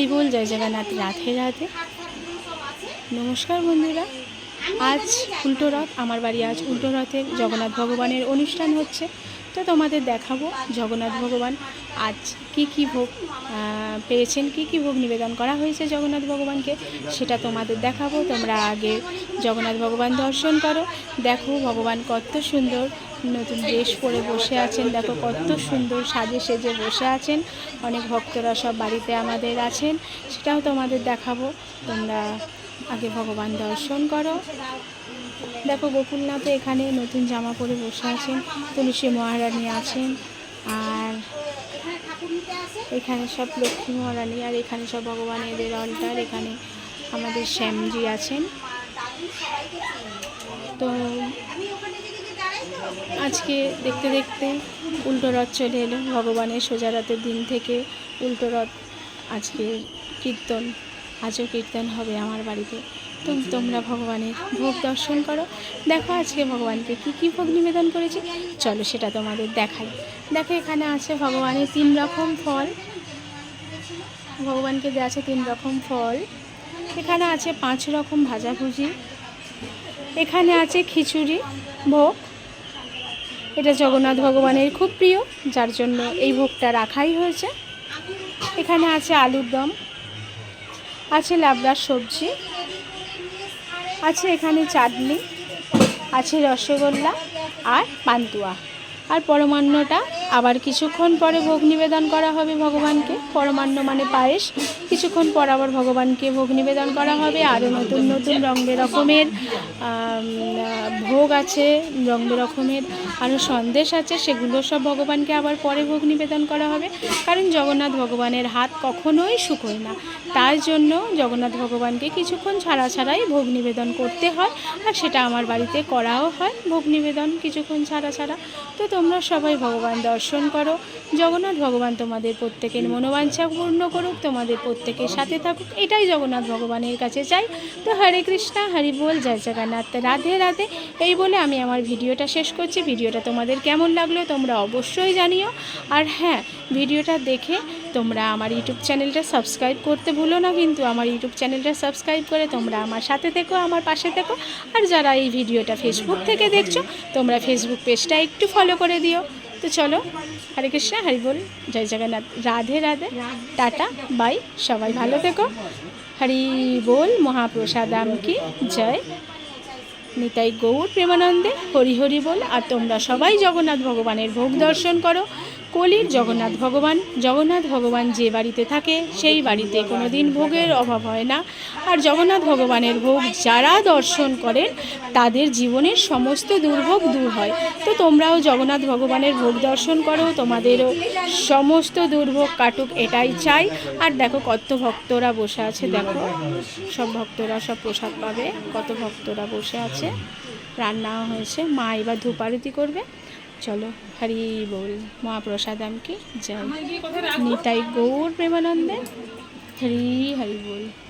হরি বল, জয় জগন্নাথ, রাধে রাধে। নমস্কার বন্ধুরা, আজ উল্টো রথ, আমার বাড়ি আজ উল্টো রথের জগন্নাথ ভগবানের অনুষ্ঠান হচ্ছে। তো তোমাদের দেখাবো জগন্নাথ ভগবান, আজ কি কি ভোগ পেয়েছেন, কি কি ভোগ নিবেদন করা হয়েছে জগন্নাথ ভগবানকে, সেটা তোমাদের দেখাবো। তোমরা আগে জগন্নাথ ভগবান দর্শন করো, দেখো ভগবান কত সুন্দর নতুন ড্রেস পরে বসে আছেন। দেখো কত সুন্দর সাজে সেজে বসে আছেন। অনেক ভক্তরা সব বাড়িতে আমাদের আছেন। সেটাও তোমাদের দেখাবো। তোমরা আগে ভগবান দর্শন করো। দেখো গোকুলনাথ এখানে নতুন জামা পরে বসে আছেন। তুলসী মহারানী আছেন। আর এখানে সব লক্ষ্মী মহারানী আর এখানে সব ভগবান এদের অল্টার। এখানে আমাদের শ্যামজি আছেন। তো আজকে দেখতে দেখতে উল্টো রথ চলে এলো, ভগবানের সোজা রথের দিন থেকে উল্টো রথ আজকে কীর্তন, আজও কীর্তন হবে আমার বাড়িতে। তো তোমরা ভগবানের ভোগ দর্শন করো। দেখো আজকে ভগবানকে কি কি ভোগ নিবেদন করেছি। চলো সেটা তোমাদের দেখাই। দেখো এখানে আছে ভগবানের তিন রকম ফল। ভগবানকে দেওয়া আছে তিন রকম ফল। এখানে আছে পাঁচ রকম ভাজাভুজি। এখানে আছে খিচুড়ি, ভোগ এটা জগন্নাথ ভগবানের খুব প্রিয়, যার জন্য এই ভোগটা রাখাই হয়েছে। এখানে আছে আলুর দম, আছে লাবড়ার সবজি, আছে এখানে চাটনি, আছে রসগোল্লা আর পান্তুয়া। আর পরমান্নটা আবার কিছুক্ষণ পরে ভোগ নিবেদন করা হবে ভগবানকে, পরমান্ন মানে পায়েস। কিছুক্ষণ পর আবার ভগবানকে ভোগ নিবেদন করা হবে। আরও নতুন নতুন রং বেরকমের ভোগ আছে রং বেরকমের আরও সন্দেশ আছে, সেগুলো সব ভগবানকে আবার পরে ভোগ নিবেদন করা হবে। কারণ জগন্নাথ ভগবানের হাত কখনোই শুকোয় না। তার জন্য জগন্নাথ ভগবানকে কিছুক্ষণ ছাড়া ছাড়াই ভোগ নিবেদন করতে হয়। আর সেটা আমার বাড়িতে করাও হয়, ভোগ নিবেদন কিছুক্ষণ ছাড়া ছাড়া। তো তোমরা সবাই ভগবান দর্শন করো। জগন্নাথ ভগবান তোমাদের প্রত্যেকের মনোবাঞ্ছা পূর্ণ করুক, তোমাদের প্রত্যেকের সাথে থাকুক, এটাই জগন্নাথ ভগবানের কাছে চাই। তো হরে কৃষ্ণা, হরি বল, জয় জগন্নাথ, রাধে রাধে। এই বলে আমি আমার ভিডিওটা শেষ করছি। ভিডিওটা তোমাদের কেমন লাগল তোমরা অবশ্যই জানিও। আর হ্যাঁ ভিডিওটা দেখে তোমরা আমার ইউটিউব চ্যানেলটা সাবস্ক্রাইব করতে ভুলো না কিন্তু আমার ইউটিউব চ্যানেলটা সাবস্ক্রাইব করে তোমরা আমার সাথে থেকো, আমার পাশে থেকো। আর যারা এই ভিডিওটা ফেসবুক থেকে দেখছ, তোমরা ফেসবুক পেজটা একটু ফলো করে দিও। তো চলো, হরে কৃষ্ণ, হরি বল, Jai Jagannath, Radhe Radhe, ta ta, bye, সবাই ভালো থেকো। হরি বল, মহাপ্রসাদাম কি জয়। নিতাই গৌর প্রেমানন্দে, হরি হরি বল, আর তোমরা সবাই জগন্নাথ ভগবানের ভোগ দর্শন করো। কলির জগন্নাথ ভগবান জগন্নাথ ভগবান যে বাড়িতে থাকে সেই বাড়িতে কোনো দিন ভোগের অভাব হয় না। আর জগন্নাথ ভগবানের ভোগ যারা দর্শন করেন, তাদের জীবনের সমস্ত দুর্ভোগ দূর হয়। তো তোমরাও জগন্নাথ ভগবানের ভোগ দর্শন করো, তোমাদেরও সমস্ত দুর্ভোগ কাটুক, এটাই চাই। আর দেখো কত ভক্তরা বসে আছে, দেখো। সব ভক্তরা সব প্রসাদ পাবে, কত ভক্তরা বসে আছে। রান্না হয়েছে, মা এবার ধূপ আরতি করবে। চলো হরি বল মহাপ্রসাদ কি যাই নিতাই গৌর প্রেমানন্দে হরি হরি বল।